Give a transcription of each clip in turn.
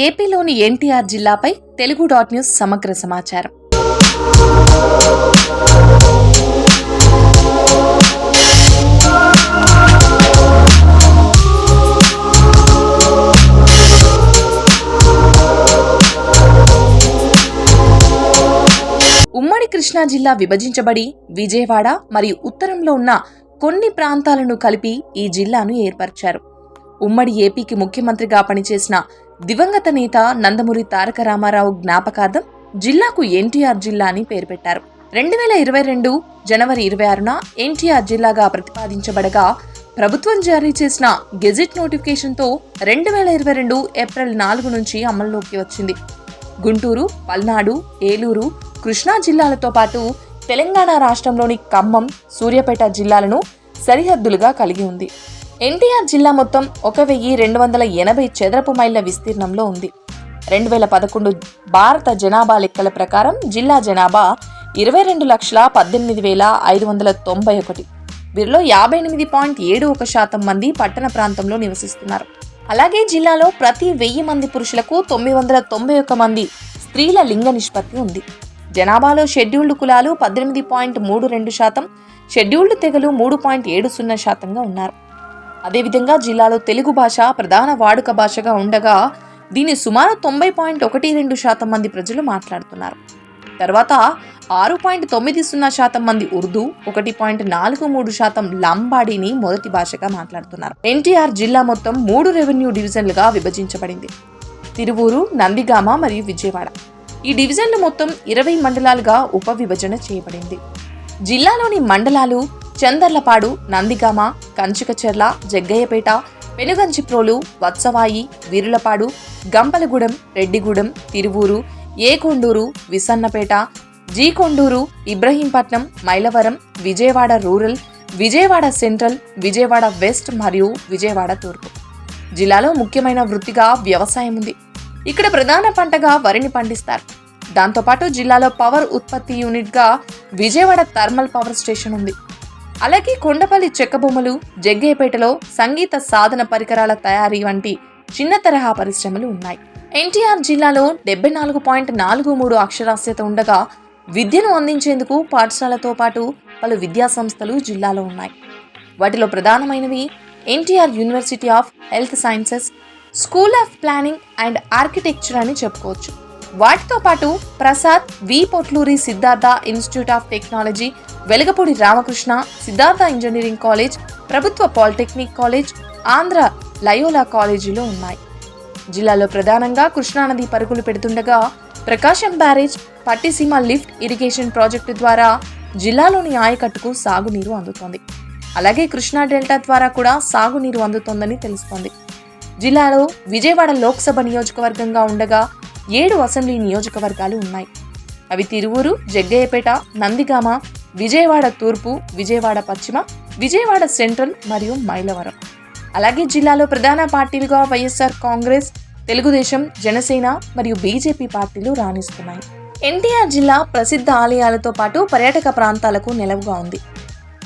ఏపీలోని ఎన్టీఆర్ జిల్లాపై Telugu dot news సమగ్ర సమాచారం. ఉమ్మడి కృష్ణా జిల్లా విభజించబడి విజయవాడ మరియు ఉత్తరంలో ఉన్న కొన్ని ప్రాంతాలను కలిపి ఈ జిల్లాను ఏర్పరిచారు. ఉమ్మడి ఏపీకి ముఖ్యమంత్రిగా పనిచేసిన దివంగత నేత నందమూరి తారక రామారావు జ్ఞాపకార్థం జిల్లాకు ఎన్టీఆర్ జిల్లా అని పేరు పెట్టారు. రెండు వేల ఇరవై రెండు జనవరి ఇరవై ఆరున ఎన్టీఆర్ జిల్లాగా ప్రతిపాదించబడగా ప్రభుత్వం జారీ చేసిన గెజిట్ నోటిఫికేషన్తో రెండు వేల ఇరవై రెండు ఏప్రిల్ నాలుగు నుంచి అమల్లోకి వచ్చింది. గుంటూరు పల్నాడు ఏలూరు కృష్ణా జిల్లాలతో పాటు తెలంగాణ రాష్ట్రంలోని ఖమ్మం సూర్యాపేట జిల్లాలను సరిహద్దులుగా కలిగి ఉంది. ఎన్టీఆర్ జిల్లా మొత్తం ఒక వెయ్యి రెండు వందల ఎనభై చదరపు మైళ్ళ విస్తీర్ణంలో ఉంది. రెండు వేల పదకొండు భారత జనాభా లెక్కల ప్రకారం జిల్లా జనాభా ఇరవై రెండు లక్షల పద్దెనిమిది వేల ఐదు వందల తొంభై ఒకటి. వీరిలో యాభై ఎనిమిది పాయింట్ ఏడు ఒక శాతం మంది పట్టణ ప్రాంతంలో నివసిస్తున్నారు. అలాగే జిల్లాలో ప్రతి వెయ్యి మంది పురుషులకు తొమ్మిది వందల తొంభై ఒక మంది స్త్రీల లింగ నిష్పత్తి ఉంది. జనాభాలో షెడ్యూల్డ్ కులాలు పద్దెనిమిది పాయింట్ మూడు రెండు శాతం షెడ్యూల్డ్ తెగలు మూడు పాయింట్ ఏడు సున్నా శాతంగా ఉన్నారు. అదేవిధంగా జిల్లాలో తెలుగు భాష ప్రధాన వాడుక భాషగా ఉండగా దీన్ని సుమారు తొంభై పాయింట్ ఒకటి రెండు శాతం మంది ప్రజలు మాట్లాడుతున్నారు. తర్వాత ఆరు పాయింట్ తొమ్మిది సున్నా శాతం మంది ఉర్దూ ఒకటి పాయింట్ నాలుగు మూడు శాతం లంబాడీని మొదటి భాషగా మాట్లాడుతున్నారు. ఎన్టీఆర్ జిల్లా మొత్తం మూడు రెవెన్యూ డివిజన్లుగా విభజించబడింది. తిరువూరు నందిగామ మరియు విజయవాడ. ఈ డివిజన్లు మొత్తం ఇరవై మండలాలుగా ఉప విభజన చేయబడింది. జిల్లాలోని మండలాలు Chandarlapadu Nandigama Kanchikacherla Jaggayyapeta Penuganchiprolu Vatsavai Veerullapadu Gampalagudem Reddigudem Tiruvuru A Konduru Vissannapeta G Konduru Ibrahimpatnam Mylavaram Vijayawada rural Vijayawada central Vijayawada west మరియు విజయవాడ తూర్పు. జిల్లాలో ముఖ్యమైన వృత్తిగా వ్యవసాయం ఉంది. ఇక్కడ ప్రధాన పంటగా వరిని పండిస్తారు. దాంతోపాటు జిల్లాలో పవర్ ఉత్పత్తి యూనిట్గా విజయవాడ థర్మల్ పవర్ స్టేషన్ ఉంది. అలాగే కొండపల్లి చెక్క బొమ్మలు సంగీత సాధన పరికరాల తయారీ వంటి చిన్న తరహా పరిశ్రమలు ఉన్నాయి. ఎన్టీఆర్ జిల్లాలో డెబ్బై నాలుగు పాయింట్ నాలుగు మూడు అక్షరాస్యత ఉండగా విద్యను అందించేందుకు పాఠశాలతో పాటు పలు విద్యా సంస్థలు జిల్లాలో ఉన్నాయి. వాటిలో ప్రధానమైనవి NTR university of health sciences school of planning and architecture అని చెప్పుకోవచ్చు. వాటితో పాటు Prasad V Potluri Siddhartha institute of technology Velagapudi Ramakrishna Siddhartha engineering college ప్రభుత్వ పాలిటెక్నిక్ కాలేజ్ ఆంధ్ర లయోలా కాలేజీలు ఉన్నాయి. జిల్లాలో ప్రధానంగా కృష్ణానది పరుగులు పెడుతుండగా Prakasam barrage Pattiseema lift irrigation project ద్వారా జిల్లాలోని ఆయకట్టుకు సాగునీరు అందుతోంది. అలాగే కృష్ణా డెల్టా ద్వారా కూడా సాగునీరు అందుతోందని తెలుస్తోంది. జిల్లాలో విజయవాడ లోక్సభ నియోజకవర్గంగా ఉండగా ఏడు అసెంబ్లీ నియోజకవర్గాలు ఉన్నాయి. అవి తిరువూరు జగ్గయ్యపేట నందిగామ విజయవాడ తూర్పు విజయవాడ పశ్చిమ విజయవాడ సెంట్రల్ మరియు మైలవరం. అలాగే జిల్లాలో ప్రధాన పార్టీలుగా వైఎస్ఆర్ కాంగ్రెస్ తెలుగుదేశం జనసేన మరియు బీజేపీ పార్టీలు రాణిస్తున్నాయి. ఎన్టీఆర్ జిల్లా ప్రసిద్ధ ఆలయాలతో పాటు పర్యాటక ప్రాంతాలకు నెలవుగా ఉంది.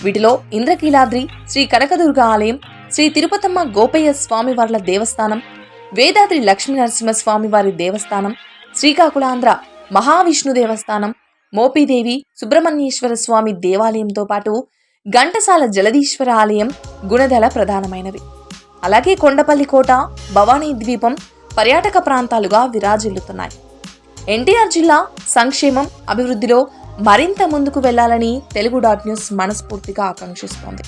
వీటిలో ఇంద్రకీలాద్రి శ్రీ కనకదుర్గ ఆలయం శ్రీ తిరుపతమ్మ గోపయ్య స్వామివార్ల దేవస్థానం వేదాద్రి లక్ష్మీనరసింహస్వామి వారి దేవస్థానం శ్రీకాకుళాంధ్ర మహావిష్ణు దేవస్థానం మోపిదేవి సుబ్రహ్మణ్యేశ్వర స్వామి దేవాలయంతో పాటు ఘంటసాల జలదీశ్వర ఆలయం గుణదల ప్రధానమైనవి. అలాగే కొండపల్లి కోట భవానీ ద్వీపం పర్యాటక ప్రాంతాలుగా విరాజిల్లుతున్నాయి. ఎన్టీఆర్ జిల్లా సంక్షేమం అభివృద్ధిలో మరింత ముందుకు వెళ్ళాలని తెలుగు డాట్ న్యూస్ మనస్ఫూర్తిగా ఆకాంక్షిస్తోంది.